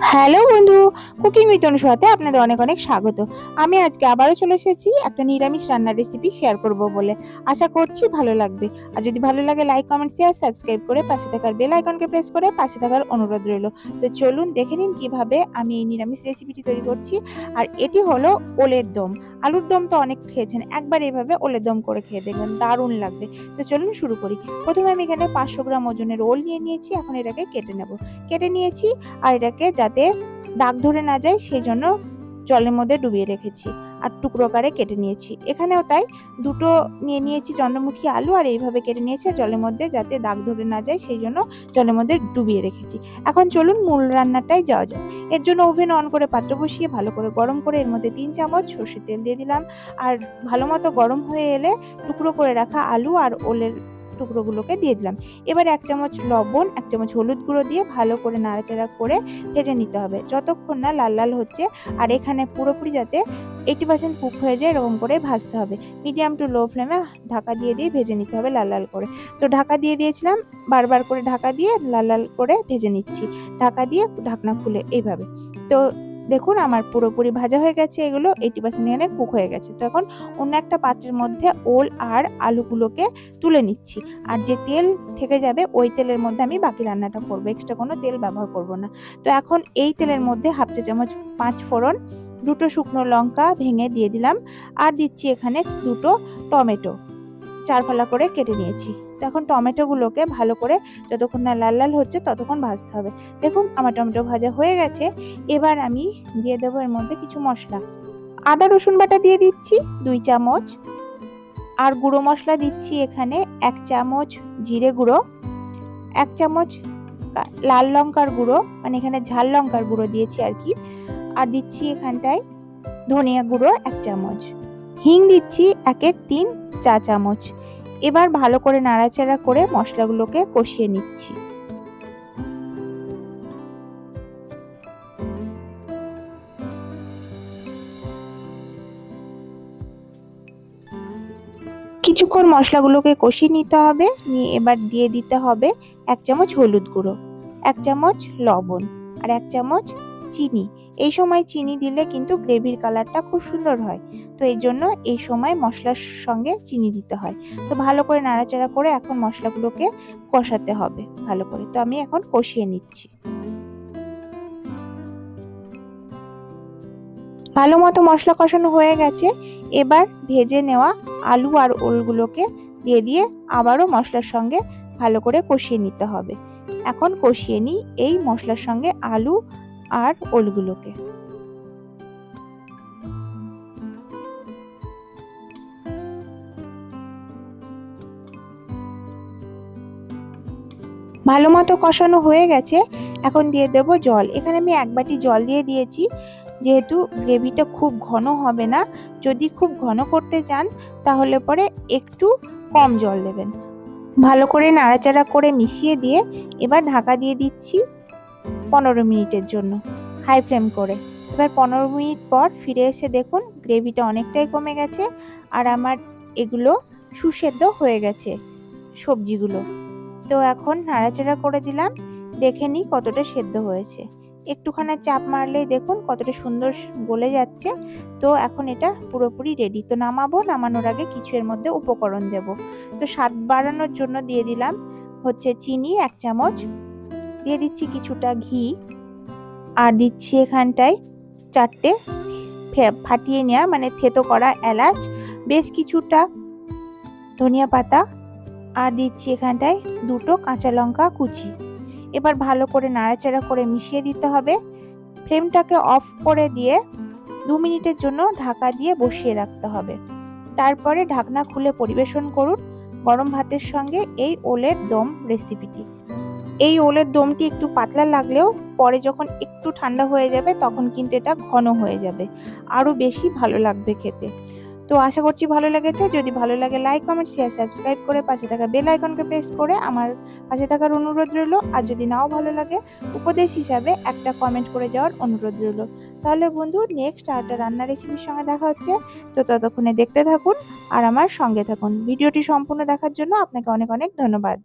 Hello বন্ধু cooking with অনুসাতে আপনাদের অনেক অনেক স্বাগত। আমি আজকে আবারও চলে এসেছি একটা নিরামিষ রান্নার রেসিপি শেয়ার করব বলে। আশা করছি ভালো লাগবে। আর যদি ভালো লাগে লাইক কমেন্ট শেয়ার সাবস্ক্রাইব করে পাশে থাকার বেল আইকনকে প্রেস করে পাশে থাকার অনুরোধ রইল। তো চলুন দেখে নিন কীভাবে আমি এই নিরামিষ রেসিপিটি তৈরি করছি। আর এটি হলো ওলের দম। আলুর দম তো অনেক খেয়েছেন, একবার এভাবে ওলের দম করে খেয়ে দেখবেন, দারুণ লাগবে। তো চলুন শুরু করি। প্রথমে আমি এখানে পাঁচশো গ্রাম ওজনের ওল নিয়ে নিয়েছি, এখন এটাকে কেটে নেব। কেটে নিয়েছি আর এটাকে যাতে দাগ ধরে না যায়, সেই জন্য জলের মধ্যে ডুবিয়ে রেখেছি। আর টুকরো করে কেটে নিয়েছি। এখানেও তাই দুটো নিয়ে নিয়েছি চন্দ্রমুখী আলু আর এইভাবে কেটে নিয়েছি জলের মধ্যে যাতে দাগ ধরে না যায় সেই জন্য জলের মধ্যে ডুবিয়ে রেখেছি। এখন চলুন মূল রান্নাটাই যাওয়া যাক। এর জন্য ওভেন অন করে পাত্র বসিয়ে ভালো করে গরম করে এর মধ্যে তিন চামচ সর্ষের তেল দিয়ে দিলাম। আর ভালো মতো গরম হয়ে এলে টুকরো করে রাখা আলু আর ওলের টুকরোগুলোকে দিয়ে দিলাম। এবার এক চামচ লবণ, এক চামচ হলুদ গুঁড়ো দিয়ে ভালো করে নাড়াচাড়া করে ভেজে নিতে হবে। যতক্ষণ না লাল লাল হচ্ছে আর এখানে পুরোপুরি যাতে এইটি পার্সেন্ট কুক হয়ে যায় এরকম করে ভাজতে হবে। মিডিয়াম টু লো ফ্লেমে ঢাকা দিয়ে দিয়ে ভেজে নিতে হবে লাল লাল করে। তো ঢাকা দিয়ে দিয়েছিলাম, বারবার করে ঢাকা দিয়ে লাল লাল করে ভেজে নিচ্ছি। ঢাকা দিয়ে ঢাকনা খুলে এইভাবে। তো দেখুন আমার পুরোপুরি ভাজা হয়ে গেছে, এগুলো এইটি পার্সেন্ট এখানে কুক হয়ে গেছে। তো এখন অন্য একটা পাত্রের মধ্যে ওল আর আলুগুলোকে তুলে নিচ্ছি। আর যে তেল থেকে যাবে, ওই তেলের মধ্যে আমি বাকি রান্নাটা করব। এক্সট্রা কোনো তেল ব্যবহার করব না। তো এখন এই তেলের মধ্যে হাফ চা চামচ পাঁচ ফোড়ন, দুটো শুকনো লঙ্কা ভেঙে দিয়ে দিলাম। আর দিচ্ছি এখানে দুটো টমেটো। চার ফালা করে কেটে নিয়েছি। তো এখন টমেটোগুলোকে ভালো করে যতক্ষণ না লাল লাল হচ্ছে ততক্ষণ ভাজতে হবে। দেখুন, আমার টমেটো ভাজা হয়ে গেছে। এবার আমি দিয়ে দেবো এর মধ্যে কিছু মশলা। আদা, রসুন বাটা দিয়ে দিচ্ছি দুই চামচ। আর গুঁড়ো মশলা দিচ্ছি এখানে এক চামচ জিরে গুঁড়ো, এক চামচ লাল লঙ্কার গুঁড়ো মানে এখানে ঝাল লঙ্কার গুঁড়ো দিয়েছি আর কি। আর দিচ্ছি এখানটায় ধনিয়া গুঁড়ো এক চামচ। হিং দিচ্ছি একের তিন চা চামচ। এবার ভালো করে নাড়াচাড়া করে মশলাগুলোকে কষিয়ে নিচ্ছি। কিছুক্ষণ মশলাগুলোকে কষিয়ে নিতে হবে, নিয়ে এবার দিয়ে দিতে হবে এক চামচ হলুদ গুঁড়ো, এক চামচ লবণ আর এক চামচ চিনি। এই সময় চিনি দিলে কিন্তু গ্রেভির কালারটা খুব সুন্দর হয়। তো এই জন্য এই সময় মশলার সঙ্গে চিনি দিতে হয়। তো ভালো করে নাড়াচাড়া করে এখন মশলাগুলোকে কষাতে হবে ভালো করে। তো আমি এখন কষিয়ে নিচ্ছি। ভালো মতো মশলা কষানো হয়ে গেছে। এবার ভেজে নেওয়া আলু আর ওলগুলোকে দিয়ে দিয়ে আবারও মশলার সঙ্গে ভালো করে কষিয়ে নিতে হবে। এখন কষিয়ে নিই এই মশলার সঙ্গে আলু আর ওলগুলোকে। ভালো মতো কষানো হয়ে গেছে, এখন দিয়ে দেব জল। এখানে আমি এক বাটি জল দিয়ে দিয়েছি, যেহেতু গ্রেভিটা খুব ঘন হবে না। যদি খুব ঘন করতে চান, তাহলে পরে একটু কম জল দেবেন। ভালো করে নাড়াচাড়া করে মিশিয়ে দিয়ে এবার ঢাকা দিয়ে দিচ্ছি পনেরো মিনিটের জন্য, হাই ফ্লেম করে। এবার পনেরো মিনিট পর ফিরে এসে দেখুন, গ্রেভিটা অনেকটাই কমে গেছে, আর আমার এগুলো সুসেদ্ধ হয়ে গেছে সবজিগুলো। তো এখন নাড়াচাড়া করে দিলাম। দেখে নিই কতটা সেদ্ধ হয়েছে। একটুখানি চাপ মারলেই দেখুন কতটা সুন্দর গলে যাচ্ছে। তো এখন এটা পুরোপুরি রেডি তো নামাবো, নামানোর আগে কিছু এর মধ্যে উপকরণ দেব। তো স্বাদ বাড়ানোর জন্য দিয়ে দিলাম হচ্ছে চিনি এক চামচ। দিয়ে দিচ্ছি কিছুটা ঘি। আর দিচ্ছি এখানটায় চারটে ফাটিয়ে নেওয়া মানে থেতো করা এলাচ, বেশ কিছুটা ধনিয়া পাতা আর দিচ্ছি এখানটায় দুটো কাঁচা লঙ্কা কুচি। এবার ভালো করে নাড়াচাড়া করে মিশিয়ে দিতে হবে। ফ্লেমটাকে অফ করে দিয়ে দু মিনিটের জন্য ঢাকা দিয়ে বসিয়ে রাখতে হবে। তারপরে ঢাকনা খুলে পরিবেশন করুন গরম ভাতের সঙ্গে এই ওলের দম রেসিপিটি এই ওলের দমটি একটু পাতলা লাগলেও পরে যখন একটু ঠান্ডা হয়ে যাবে তখন কিন্তু এটা ঘন হয়ে যাবে। আরও বেশি ভালো লাগবে খেতে। তো আশা করছি ভালো লেগেছে। যদি ভালো লাগে লাইক কমেন্ট শেয়ার সাবস্ক্রাইব করে পাশে থাকা বেল আইকনকে প্রেস করে আমার পাশে থাকার অনুরোধ রইল। আর যদি নাও ভালো লাগে, উপদেশ হিসাবে একটা কমেন্ট করে যাওয়ার অনুরোধ রইল। তাহলে বন্ধু নেক্সট আরেকটা রান্নার রেসিপির সঙ্গে দেখা হচ্ছে। তো ততক্ষণে দেখতে থাকুন আর আমার সঙ্গে থাকুন। ভিডিওটি সম্পূর্ণ দেখার জন্য আপনাকে অনেক অনেক ধন্যবাদ।